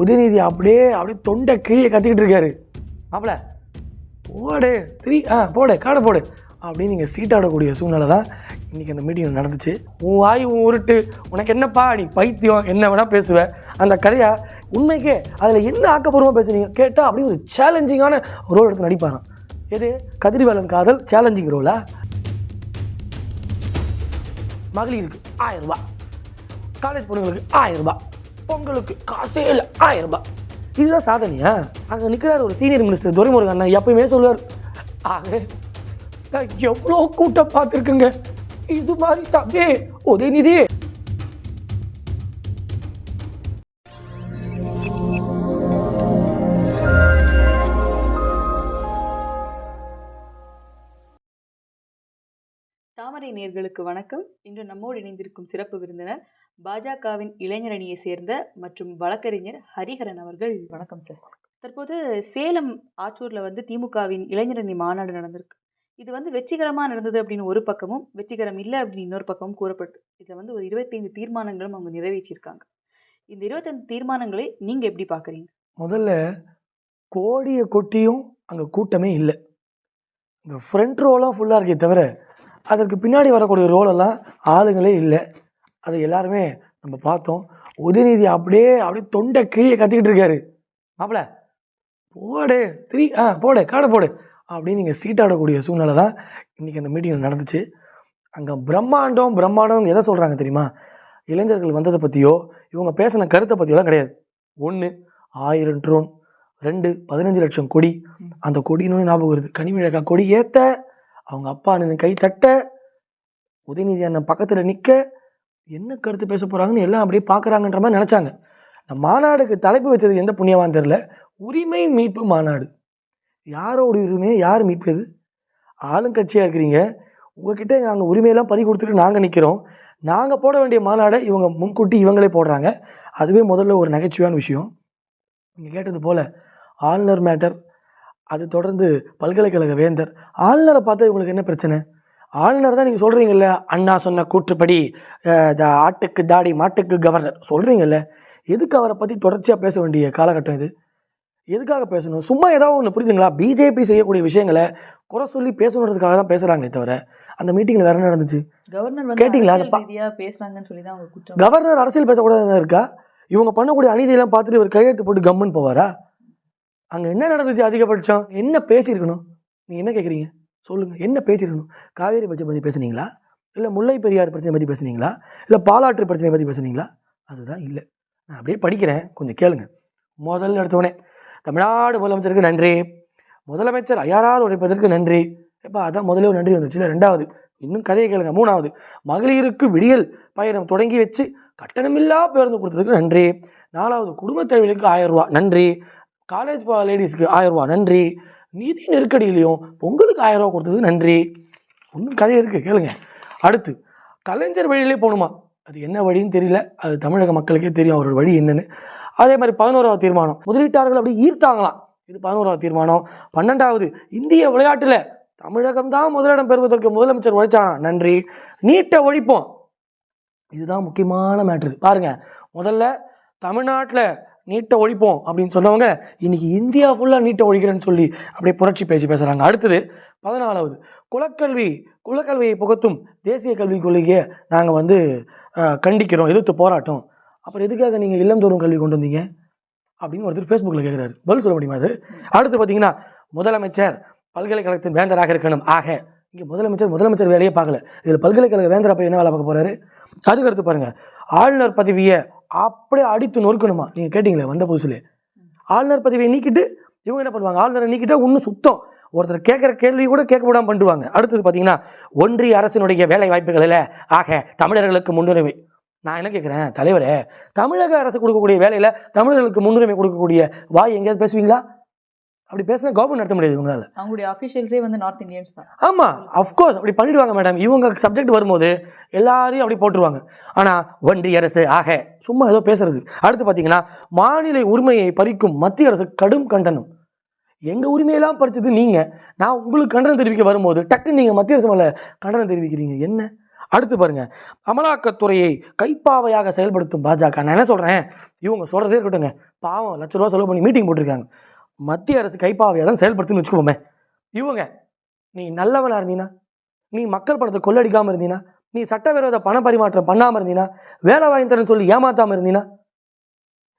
உதயநிதி அப்படியே அப்படியே தொண்டை கீழே கத்திக்கிட்டு இருக்காரு. மாப்பிள போடு த்ரீ ஆ போடு காடை போடு. அப்படின்னு நீங்கள் சீட்டாடக்கூடிய சூழ்நிலை தான் இன்றைக்கி அந்த மீட்டிங் நடந்துச்சு. உன் வாய் உன் உருட்டு உனக்கு என்னப்பா நீ பைத்தியம் என்ன வேணால் பேசுவ. அந்த கதையை உண்மைக்கே அதில் என்ன ஆக்கப்பூர்வமாக பேசுனீங்க? கேட்டால் அப்படி ஒரு சேலஞ்சிங்கான ரோல் எடுத்து நடிப்பாராம். எது? கதிர்வேலன் காதல் சேலஞ்சிங் ரோலா மகளிருக்கு ஆயிரம் ரூபாய். காலேஜ் பொண்ணுங்களுக்கு ஆயிரம் ரூபாய். பொங்கலுக்கு காசே இல்லை. ஆயிரம் ரூபாய். இதுதான் சாதனையா? அங்கே நிற்கிறார் ஒரு சீனியர் மினிஸ்டர் துரைமுருகன் அண்ணா. எப்பயுமே சொல்லுவார் ஆக நான் எவ்வளோ கூட்டம் பார்த்துருக்குங்க. இது மாதிரி தப்பே உதயநிதி தாமரை நேர்களுக்கு வணக்கம். இன்று நம்மோடு இணைந்திருக்கும் சிறப்பு விருந்தினர் பாஜகவின் இளைஞரணியை சேர்ந்த மற்றும் வழக்கறிஞர் ஹரிஹரன் அவர்கள். வணக்கம் சார். தற்போது சேலம் ஆற்றூரில் வந்து திமுகவின் இளைஞரணி மாநாடு நடந்திருக்கு. இது வந்து வெற்றிகரமாக நடந்தது அப்படின்னு ஒரு பக்கமும் வெற்றிகரம் இல்லை அப்படின்னு இன்னொரு பக்கமும் கூறப்படுது. இதில் வந்து ஒரு இருபத்தைந்து தீர்மானங்களும் அவங்க நிறைவேற்றியிருக்காங்க. இந்த இருபத்தைந்து தீர்மானங்களை நீங்கள் எப்படி பார்க்குறீங்க? முதல்ல கோடியை கொட்டியும் அங்கே கூட்டமே இல்லை. இந்த ஃப்ரண்ட் ரோலாம் ஃபுல்லாக இருக்கே தவிர அதற்கு பின்னாடி வரக்கூடிய ரோலெல்லாம் ஆளுங்களே இல்லை. அதை எல்லாருமே நம்ம பார்த்தோம். உதயநிதி அப்படியே அப்படியே தொண்டை கீழே கத்திக்கிட்டு இருக்காரு. மாப்பிள போடு த்ரீ ஆ போடு காடை போடு அப்படின்னு நீங்கள் சீட்டாடக்கூடிய சூழ்நிலை தான் இன்றைக்கி அந்த மீட்டிங் நடந்துச்சு. அங்கே பிரம்மாண்டம் பிரம்மாண்டம் எதை சொல்கிறாங்க தெரியுமா? இளைஞர்கள் வந்ததை பற்றியோ இவங்க பேசின கருத்தை பற்றியோலாம் கிடையாது. ஒன்று ஆயிரம் ட்ரோன் ரெண்டு பதினஞ்சு லட்சம் கொடி. அந்த கொடின்னு ஞாபகம் வருது. கனிமிழக்கா கொடி ஏற்ற அவங்க அப்பா நின்று கை தட்ட உதயநிதி அண்ணன் பக்கத்தில் நிற்க என்ன கருத்து பேச போகிறாங்கன்னு எல்லாம் அப்படியே பார்க்குறாங்கன்ற மாதிரி நினச்சாங்க. இந்த மாநாடுக்கு தலைப்பு வச்சது எந்த புண்ணியவான் தெரில உரிமை மீட்பு மாநாடு. யாரோட உரிமையை யார் மீட்பது ஆளுங்கட்சியாக இருக்கிறீங்க. உங்ககிட்ட நாங்கள் உரிமையெல்லாம் பறி கொடுத்துட்டு நாங்கள் நிற்கிறோம் நாங்கள் போட வேண்டிய மாநாடை இவங்க முன்கூட்டி இவங்களே போடுறாங்க. அதுவே முதல்ல ஒரு நகைச்சுவையான விஷயம். நீங்கள் கேட்டது போல் ஆளுநர் மேட்டர் அது தொடர்ந்து பல்கலைக்கழக வேந்தர். ஆளுநரை பார்த்தா இவங்களுக்கு என்ன பிரச்சனை? ஆளுநர் தான் நீங்கள் சொல்கிறீங்கல்ல அண்ணா சொன்ன கூற்றுப்படி ஆட்டுக்கு தாடி மாட்டுக்கு கவர்னர். சொல்கிறீங்கல்ல எதுக்கு அவரை பற்றி தொடர்ச்சியாக பேச வேண்டிய காலகட்டம் இது? எதுக்காக பேசணும்? சும்மா ஏதாவது ஒன்று புரியுதுங்களா? பிஜேபி செய்யக்கூடிய விஷயங்களை குறை சொல்லி பேசணுன்றதுக்காக தான் பேசுகிறாங்களே தவிர அந்த மீட்டிங்கில் வேற என்ன நடந்துச்சு? கவர்னர் கேட்டிங்களா? அதை பேசுகிறாங்கன்னு சொல்லி தான் கவர்னர் அரசியல் பேசக்கூடாதுன்னு இருக்கா? இவங்க பண்ணக்கூடிய அநீதியெல்லாம் பார்த்துட்டு இவர் கையெழுத்து போட்டு கம்முன்னு போவாரா? அங்கே என்ன நடந்துச்சு அதிகபட்சம் என்ன பேசியிருக்கணும்? நீங்கள் என்ன கேட்குறீங்க சொல்லுங்கள் என்ன பேசியிருக்கணும்? காவேரி பிரச்சனை பற்றி பேசுனீங்களா? இல்லை முல்லை பெரியார் பிரச்சனை பற்றி பேசுனீங்களா? இல்லை பாலாற்று பிரச்சனை பற்றி பேசுனீங்களா? அதுதான் இல்லை. நான் அப்படியே படிக்கிறேன். கொஞ்சம் கேளுங்க. முதல்ல எடுத்தவொன்னே தமிழ்நாடு முதலமைச்சருக்கு நன்றி. முதலமைச்சர் அயாராது உழைப்பதற்கு நன்றி. எப்பா அதான் முதலே ஒரு நன்றி இல்லை ரெண்டாவது. இன்னும் கதையை கேளுங்க. மூணாவது. மகளிருக்கு விடியல் பயணம் தொடங்கி வச்சு கட்டணமில்லா பேருந்து கொடுத்ததுக்கு நன்றி. நாலாவது குடும்பத் தலைவர்களுக்கு ஆயிரம் ரூபா நன்றி. காலேஜ் லேடிஸ்க்கு ஆயிரரூபா நன்றி. நிதி நெருக்கடியிலையும் பொங்கலுக்கு ஆயிரரூபா கொடுத்தது நன்றி. ஒன்றும் கதை இருக்குது கேளுங்க. அடுத்து கலைஞர் வழியிலே போகணுமா அது என்ன வழின்னு தெரியல. அது தமிழக மக்களுக்கே தெரியும் அவரோட வழி என்னன்னு. அதே மாதிரி பதினோராவது தீர்மானம். முதலீட்டாளர்கள் அப்படி ஈர்த்தாங்களாம். இது பதினோராவது தீர்மானம். பன்னெண்டாவது இந்திய விளையாட்டில் தமிழகம் தான் முதலிடம் பெறுவதற்கு முதலமைச்சர் உழைச்சானா? நன்றி. நீட்டை ஒழிப்போம். இதுதான் முக்கியமான மேட்ரு பாருங்கள் முதல்ல தமிழ்நாட்டில் நீட்டை ஒழிப்போம் அப்படின்னு சொன்னவங்க இன்னைக்கு இந்தியா ஃபுல்லாக நீட்டை ஒழிக்கிறேன்னு சொல்லி அப்படியே புரட்சி பேசி பேசுகிறாங்க அடுத்தது பதினாலாவது குலக்கல்வி குலக்கல்வியை புகத்தும் தேசிய கல்விக் கொள்கையை நாங்கள் வந்து கண்டிக்கிறோம் எதிர்த்து போராட்டம். அப்புறம் எதுக்காக நீங்கள் இல்லந்தோறும் கல்வி கொண்டு வந்தீங்க? அப்படின்னு ஒருத்தர் ஃபேஸ்புக்கில் கேட்குறாரு பதில் சொல்ல முடியுமா அது அடுத்து பார்த்தீங்கன்னா முதலமைச்சர் பல்கலைக்கழகத்தின் வேந்தராக இருக்கணும். ஆக இங்கே முதலமைச்சர் முதலமைச்சர் வேலையே பார்க்கல. இதில் பல்கலைக்கழக வேந்தர் அப்போ என்ன வேலை பார்க்க போகிறாரு அதுக்கு அடுத்து ஆளுநர் பதவியை அப்படியே அடித்து நொறுக்கணுமா? நீங்கள் கேட்டிங்களே வந்த புதுசுலே ஆளுநர் பதவியை நீக்கிட்டு இவங்க என்ன பண்ணுவாங்க? ஆளுநரை நீக்கிட்டா இன்னும் சுத்தம். ஒருத்தர் கேட்குற கேள்வி கூட கேட்க விடாமல் பண்ணுவாங்க அடுத்தது பார்த்தீங்கன்னா ஒன்றிய அரசினுடைய வேலை வாய்ப்புகளில் ஆக தமிழர்களுக்கு முன்னுரிமை. நான் என்ன கேட்குறேன் தலைவரே தமிழக அரசு கொடுக்கக்கூடிய வேலையில் தமிழர்களுக்கு முன்னுரிமை கொடுக்கக்கூடிய வாய் எங்கேயாவது பேசுவீங்களா? அப்படி பேசினா கவர்மெண்ட் நடத்த முடியாது இவங்களால. அவங்களுடைய அஃபிஷியல்ஸே வந்து நார்த் இந்தியன்ஸ் தான். ஆமாம் அஃப்கோர்ஸ் அப்படி பண்ணிடுவாங்க மேடம் இவங்க சப்ஜெக்ட் வரும்போது எல்லாரையும் அப்படி போட்டுருவாங்க. ஆனால் ஒன்றிய அரசு ஆக சும்மா ஏதோ பேசுறது. அடுத்து பார்த்தீங்கன்னா மாநில உரிமையை பறிக்கும் மத்திய அரசு கடும் கண்டனம். எங்கள் உரிமையெல்லாம் பறிச்சது நீங்கள் நான் உங்களுக்கு கண்டனம் தெரிவிக்க வரும்போது டக்குன்னு நீங்கள் மத்திய அரசு மேலே கண்டனம் தெரிவிக்கிறீங்க. என்ன? அடுத்து பாருங்க. அமலாக்கத்துறையை கைப்பாவையாக செயல்படுத்தும் பாஜக. நான் என்ன சொல்கிறேன் இவங்க சொல்கிறதே இருக்கட்டுங்க பாவம் லட்ச ரூபா செலவு பண்ணி மீட்டிங் போட்டிருக்காங்க. மத்திய அரசு கைப்பாவையாக தான் செயல்படுத்துன்னு வச்சுக்கோமே. இவங்க நீ நல்லவனாக இருந்தீனா நீ மக்கள் பணத்தை கொள்ளடிக்காமல் இருந்தீனா நீ சட்டவிரோத பண பரிமாற்றம் பண்ணாமல் இருந்தீனா வேலை வாங்கி தரேன்னு சொல்லி ஏமாத்தாமல் இருந்தீனா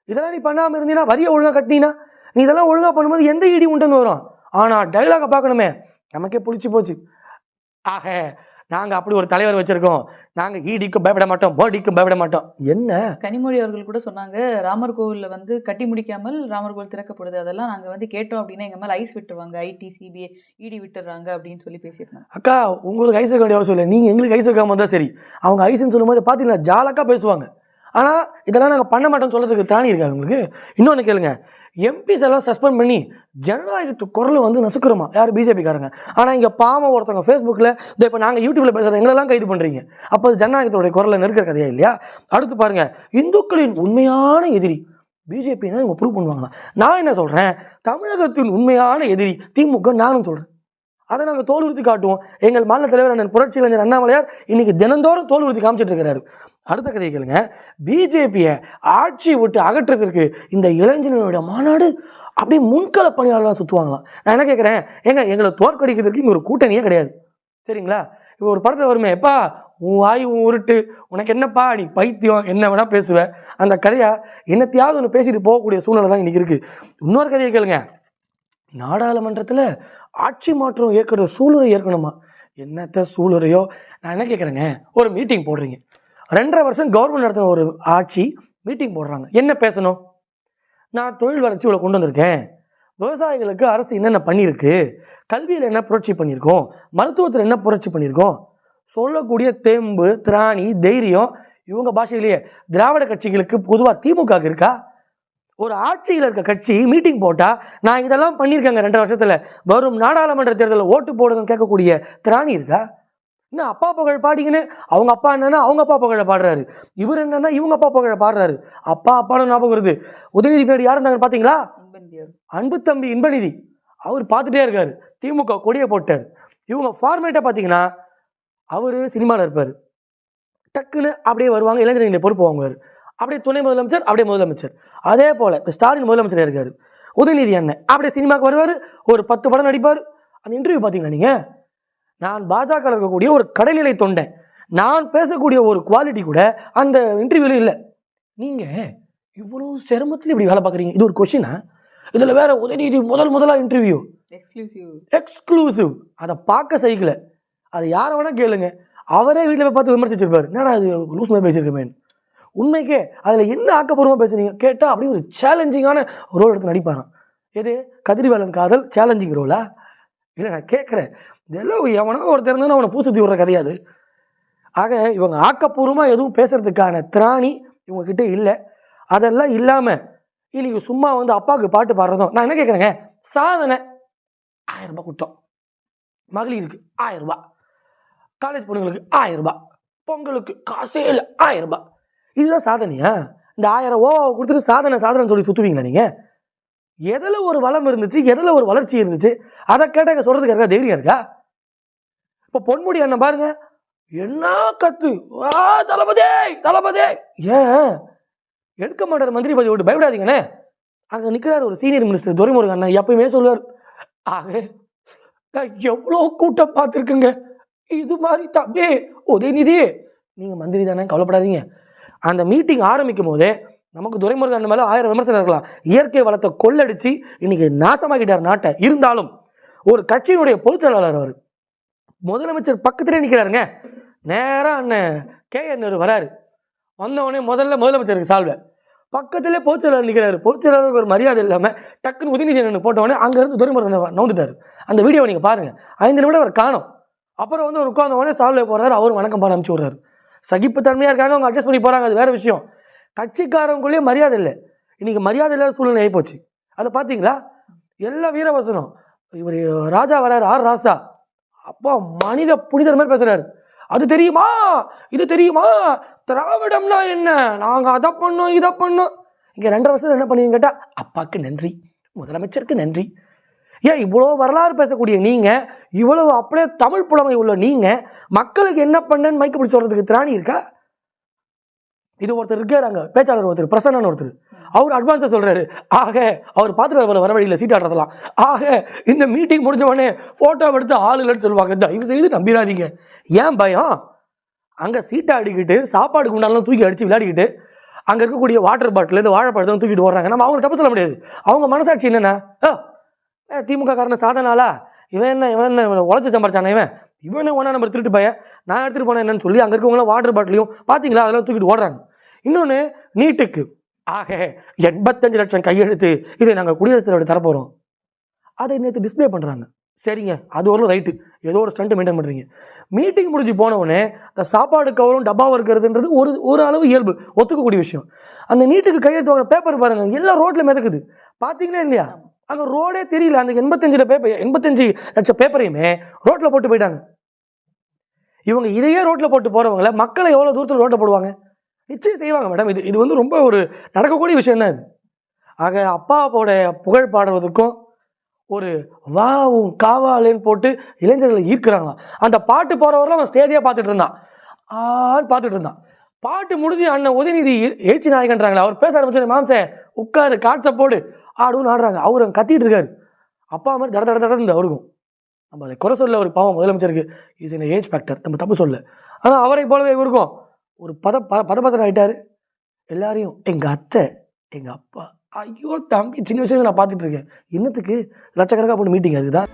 இதெல்லாம் நீ பண்ணாமல் இருந்தீனா வரியை ஒழுங்காக கட்டினா நீ இதெல்லாம் ஒழுங்காக பண்ணும்போது எந்த இடி உண்டுன்னு வரும். ஆனால் டைலாகை பார்க்கணுமே. நமக்கே பிடிச்சி போச்சு. ஆக நாங்கள் அப்படி ஒரு தலைவர் வச்சுருக்கோம். நாங்கள் ஈடிக்கும் பயப்பட மாட்டோம் மோடிக்கும் பயப்பட மாட்டோம். என்ன? கனிமொழி அவர்கள் கூட சொன்னாங்க ராமர் கோவில்ல வந்து கட்டி முடிக்காமல் ராமர் கோவில் திறக்கப்படுது அதெல்லாம் நாங்க வந்து கேட்டோம் அப்படின்னா எங்க மேல ஐஸ் விட்டுருவாங்க. ஐடி சிபிஐ இடி விட்டுறாங்க அப்படின்னு சொல்லி பேசியிருந்தாங்க. அக்கா உங்களுக்கு ஐஸ் வைக்க வேண்டிய அவசியம் இல்லை. நீங்கள் எங்களுக்கு ஐஸ் வைக்காம இருந்தால் சரி. அவங்க ஐஸ்ன்னு சொல்லும்போது பார்த்தீங்கன்னா ஜாலக்காக பேசுவாங்க. ஆனால் இதெல்லாம் நாங்கள் பண்ண மாட்டோம்னு சொல்கிறதுக்கு தானி இருக்கா உங்களுக்கு? இன்னொன்று கேளுங்க. எம்பிஸ் எல்லாம் சஸ்பெண்ட் பண்ணி ஜனநாயகத்து குரல் வந்து நசுக்கிறோமா? யார் பிஜேபிக்காரங்க ஆனால் இங்கே பாவம் ஒருத்தவங்க ஃபேஸ்புக்கில் இந்த இப்போ நாங்கள் யூடியூப்பில் பேசுகிற எங்களெல்லாம் கைது பண்ணுறீங்க அப்போ ஜனநாயகத்தோடைய குரலை நெருக்கிற கதையா இல்லையா? அடுத்து பாருங்கள் இந்துக்களின் உண்மையான எதிரி பிஜேபி தான் இவங்க ப்ரூவ் பண்ணுவாங்களா? நான் என்ன சொல்கிறேன் தமிழகத்தின் உண்மையான எதிரி திமுக நானும் சொல்கிறேன் அதை நாங்கள் தோல் உறுதி காட்டுவோம். எங்கள் மாநில தலைவர் அண்ணன் புரட்சி இளைஞர் அண்ணாமலையார் இன்னைக்கு தினந்தோறும் தோல் உறுதி காமிச்சிட்டு இருக்கிறாரு அடுத்த கதையை கேளுங்க. பிஜேபியை ஆட்சி விட்டு அகற்றுறதுக்கு இந்த இளைஞர்களுடைய மாநாடு அப்படியே முன்கள பணியாளர்களாக சுற்றுவாங்களாம் நான் என்ன கேட்குறேன் ஏங்க எங்களை தோற்கடிக்கிறதுக்கு இங்கே ஒரு கூட்டணியே கிடையாது. சரிங்களா? இப்போ ஒரு படத்தில் வருமே எப்பா உன் வாய் உன் உருட்டு உனக்கு என்னப்பா நீ பைத்தியம் என்ன வேணால் பேசுவ. அந்த கதையாக என்னத்தையாவது ஒன்று பேசிட்டு போகக்கூடிய சூழ்நிலை தான் இன்றைக்கி இருக்குது இன்னொரு கதையை கேளுங்க. நாடாளுமன்றத்தில் ஆட்சி மாற்றம் ஏற்கிறது சூளுரை ஏற்கணுமா? என்னத்த சூளுரையோ? நான் என்ன கேட்குறேங்க ஒரு மீட்டிங் போடுறீங்க. ரெண்டரை வருஷம் கவர்மெண்ட் நடத்தின ஒரு ஆட்சி மீட்டிங் போடுறாங்க. என்ன பேசணும்? நான் தொழில் வளர்ச்சி இவ்வளோ கொண்டு வந்திருக்கேன். விவசாயிகளுக்கு அரசு என்னென்ன பண்ணியிருக்கு? கல்வியில் என்ன புரட்சி பண்ணியிருக்கோம்? மருத்துவத்தில் என்ன புரட்சி பண்ணியிருக்கோம்? சொல்லக்கூடிய தெம்பு திராணி தைரியம் இவங்க பாஷையிலேயே திராவிட கட்சிகளுக்கு பொதுவாக திமுக இருக்கா? ஒரு ஆட்சியில் இருக்க கட்சி மீட்டிங் போட்டால் நான் இதெல்லாம் பண்ணியிருக்கேங்க ரெண்டு வருஷத்தில். வரும் நாடாளுமன்ற தேர்தலில் ஓட்டு போடுங்கன்னு கேட்கக்கூடிய திராணி இருக்கா? என்ன அப்பா புகழ் பாடிங்கன்னு அவங்க அப்பா என்னன்னா அவங்க அப்பா புகழ பாடுறாரு. இவர் என்னன்னா இவங்க அப்பா புகழ பாடுறாரு. அப்பா அப்பான்னு ஞாபகம் வருது. உதயநிதி பின்னாடி யார் இருந்தாங்க பார்த்தீங்களா. அன்பு தம்பி இன்பநிதி. அவர் பார்த்துட்டே இருக்காரு. திமுக கொடியை போட்டார். இவங்க ஃபார்மேட்டை பார்த்தீங்கன்னா அவர் சினிமாவில் இருப்பார். டக்குன்னு அப்படியே வருவாங்க இளைஞர்களை பொறுப்பு வாங்குவார். அப்படியே துணை முதலமைச்சர் அப்படியே முதலமைச்சர். அதே போல் இப்போ ஸ்டாலின் முதலமைச்சர் இருக்கார். உதயநிதி அண்ணன் அப்படியே சினிமாவுக்கு வருவார். ஒரு பத்து படம் நடிப்பார். அந்த இன்டர்வியூ பார்த்தீங்களா நீங்கள் நான் பாஜக இருக்கக்கூடிய ஒரு கடைநிலை தொண்டன். நான் பேசக்கூடிய ஒரு குவாலிட்டி கூட அந்த இன்டர்வியூவில் இல்லை. நீங்கள் இவ்வளோ சிரமத்தில் இப்படி வேலை பார்க்குறீங்க? இது ஒரு கொஷினா இதில் வேற உதயநிதி முதல் முதலாக இன்டர்வியூ எக்ஸ்க்ளூசிவ் எக்ஸ்க்ளூசிவ் அதை பார்க்க சைக்கிள் அது யாரை வேணால் கேளுங்க. அவரே வீட்டில் போய் பார்த்து விமர்சிச்சிருப்பாரு. என்னடா இது லூஸ் மாதிரி பேசியிருக்கமேன் உண்மைக்கே அதில் என்ன ஆக்கப்பூர்வமாக பேசுனீங்க? கேட்டால் அப்படி ஒரு சேலஞ்சிங்கான ரோல் எடுத்து நடிப்பாராம். எது? கதிர்வேலன் காதல் சேலஞ்சிங் ரோலா இல்லை நான் கேட்குறேன். இதெல்லாம் எவனோ ஒருத்தர் இருந்தால் அவனை பூசுத்தி விடுற கிடையாது ஆக இவங்க ஆக்கப்பூர்வமாக எதுவும் பேசுகிறதுக்கான திராணி இவங்கக்கிட்ட இல்லை. அதெல்லாம் இல்லாமல் இன்னைக்கு சும்மா வந்து அப்பாவுக்கு பாட்டு பாடுறதும் நான் என்ன கேட்குறேங்க? சாதனை. ஆயிரம் ரூபாய் கொடுத்தோம். மகளிருக்கு ஆயிரம் ரூபாய். காலேஜ் பொண்ணுங்களுக்கு ஆயிரம் ரூபாய். பொங்கலுக்கு காசே இல்லை ஆயிரம் ரூபாய். இதுதான் சாதனையா? இந்த ஆயிரம் ஓவாவை கொடுத்துட்டு சாதனை சாதனை சொல்லி சுற்றுவீங்களா நீங்கள் எதில் ஒரு வளம் இருந்துச்சு எதில் ஒரு வளர்ச்சி இருந்துச்சு? அதை கேட்டால் சொல்கிறதுக்கு இருக்கா தைரியம் இருக்கா? இப்போ பொன்முடி அண்ணன் பாருங்க. என்ன கத்து? வா தளபதே! தளபதே! ஏன்? எடுக்க மாட்டார் மந்திரி பதவி விட்டு பயப்படாதீங்கண்ணே. அங்கே நிற்கிறார் ஒரு சீனியர் மினிஸ்டர் துரைமுருகன் அண்ணன் எப்பயுமே சொல்லுவார். ஆக நான் எவ்வளோ கூட்டம் பார்த்துருக்குங்க. இது மாதிரி தம்பி உதயநிதி. நீங்கள் மந்திரி தானே கவலைப்படாதீங்க. அந்த மீட்டிங் ஆரம்பிக்கும் போதே நமக்கு துரைமுருகன் மேலே ஆயிரம் விமர்சனம் இருக்கலாம். இயற்கை வளத்தை கொள்ளடிச்சு இன்னைக்கு நாசமாக்கிட்டார் நாட்டை. இருந்தாலும் ஒரு கட்சியினுடைய பொதுச் செயலாளர் அவர் முதலமைச்சர் பக்கத்திலே நிற்கிறாருங்க நேராக அண்ணன் கே என் வராரு. வந்தவொடனே முதல்ல முதலமைச்சருக்கு சால்வை. பக்கத்திலே பொதுச்செயலாளர் நிற்கிறாரு பொதுச்செயலாளருக்கு ஒரு மரியாதை இல்லாமல் டக்குன்னு உதயநிதி அண்ணன் போட்டவொடனே அங்கேருந்து துரைமுருகன் நோந்துட்டார் அந்த வீடியோவை நீங்கள் பாருங்கள் ஐந்து நிமிடம் அவர் காணும். அப்புறம் வந்து ஒரு உட்கார்ந்த உடனே சால்வை போடுறாரு. அவர் வணக்கம் பண்ண அனுப்பிச்சி விட்றாரு. சகிப்புத்தன்மையாக இருக்காங்க அவங்க அட்ஜஸ்ட் பண்ணி போகிறாங்க அது வேறு விஷயம். கட்சிக்காரங்களுக்குள்ளேயே மரியாதை இல்லை. இன்றைக்கி மரியாதை இல்லாத சூழ்நிலை ஆகிப்போச்சு அதை பார்த்தீங்களா எல்லா வீரவசனம். இவர் ராஜா வராரு ஆர் ராசா. அப்பா மனித புனிதர் மாதிரி பேசுகிறாரு அது தெரியுமா? இது தெரியுமா? திராவிடம்னா என்ன? நாங்கள் அதை பண்ணோம் இதை பண்ணோம். இங்கே ரெண்டரை வருஷத்தில் என்ன பண்ணுவீங்க கேட்டால் அப்பாவுக்கு நன்றி. முதலமைச்சருக்கு நன்றி. ஏன் இவ்வளோ வரலாறு பேசக்கூடிய நீங்கள் இவ்வளவு அப்படியே தமிழ் புலமை உள்ள நீங்கள் மக்களுக்கு என்ன பண்ணேன்னு மைக்கு பிடிச்சி சொல்கிறதுக்கு திராணி இருக்கா? இது ஒருத்தர் இருக்காரு பேச்சாளர் ஒருத்தர் பிரசன்னு ஒருத்தர். அவர் அட்வான்ஸாக சொல்கிறாரு ஆக அவர் பார்த்துட்டு வர வர வழியில் சீட் ஆடுறதெல்லாம் ஆக இந்த மீட்டிங் முடிஞ்ச உடனே ஃபோட்டோ எடுத்து ஆள் இல்லைன்னு சொல்லுவாங்க. தயவு செய்து நம்பிடாதீங்க ஏன் பயம்? அங்கே சீட்டை அடிக்கிட்டு சாப்பாடு குண்டாலாம் தூக்கி அடித்து விளையாடிக்கிட்டு அங்கே இருக்கக்கூடிய வாட்டர் பாட்டில் இந்த வாழைப்பழத்தை தூக்கிட்டு ஓடுறாங்க. நம்ம அவங்களை தப்பு சொல்ல முடியாது. அவங்க மனசாட்சி என்னென்ன? ஆ திமுக காரனை சாதனாலா இவன் என்ன இவன் என்ன உழைச்சி சம்பாரிச்சானே இவன்? இவன் ஒன்றா நம்பர் திருட்டு பையன். நான் எடுத்துகிட்டு போனேன் என்னன்னு சொல்லி அங்கே இருக்கவங்களாம் வாட்டர் பாட்டிலையும் பார்த்தீங்களா அதெல்லாம் தூக்கிட்டு ஓடுறாங்க. இன்னொன்று நீட்டுக்கு. ஆக எண்பத்தஞ்சு லட்சம் கையெழுத்து. இதை நாங்கள் குடியரசுத் தலைவர் தரப்போகிறோம் அதை நேற்று டிஸ்ப்ளே பண்ணுறாங்க சரிங்க அது ஒரு ரைட்டு. ஏதோ ஒரு ஸ்டண்ட் மெயின்டைன் பண்ணுறீங்க மீட்டிங் முடிஞ்சு போனவுடனே அந்த சாப்பாடு கவரும் டப்பாவும் இருக்கிறதுன்றது ஒரு ஒரு அளவு இயல்பு. ஒத்துக்கக்கூடிய விஷயம். அந்த நீட்டுக்கு கையெழுத்து வாங்க பேப்பர் பாருங்கள் எல்லாம் ரோட்டில் மிதக்குது. பார்த்தீங்களா இல்லையா? அங்கே ரோடே தெரியல. அந்த எண்பத்தஞ்சு பேப்பர் எண்பத்தஞ்சு லட்சம் பேப்பரையுமே ரோட்டில் போட்டு போயிட்டாங்க. இவங்க இதையே ரோட்டில் போட்டு போகிறவங்கள மக்களை எவ்வளோ தூரத்தில் ரோட்டில் போடுவாங்க? நிச்சயம் செய்வாங்க மேடம் இது இது வந்து ரொம்ப ஒரு நடக்கக்கூடிய விஷயம் தான் இது. ஆக அப்பாவோட புகழ் பாடுறதுக்கும் ஒரு வாவும் காவாலேன்னு போட்டு இளைஞர்களை ஈர்க்கிறாங்களாம் அந்த பாட்டு போகிறவரெல்லாம் அவன் ஸ்டேஜே பார்த்துட்டு இருந்தான். ஆன்னு பார்த்துட்டு இருந்தான். பாட்டு முடிஞ்சு அண்ணன் உதயநிதி எழுச்சி நாயகன்றாங்களே அவர் பேச ஆரம்பிச்சு மாம்சே உட்காரு காட்சை போடு. ஆடுன்னு ஆடுறாங்க. அவர் அங்கே கத்திட்டு இருக்காரு. அப்பா மாதிரி தட தட தட இந்த அவருக்கும் நம்ம அதை குறை சொல்ல ஒரு பாவம் முதலமைச்சருக்கு. இஸ் இன் ஏஜ் ஃபேக்டர் நம்ம தப்பு சொல்ல ஆனால் அவரை போலவே இவருக்கும் ஒரு பத ப பதபதன் ஆகிட்டார் எல்லாரையும் எங்கள் அத்தை எங்கள் அப்பா ஐயோ தம்பி சின்ன வயசுல நான் பார்த்துட்டு இருக்கேன். என்னத்துக்கு லட்சக்கணக்காக போட்டு மீட்டிங் அதுதான்.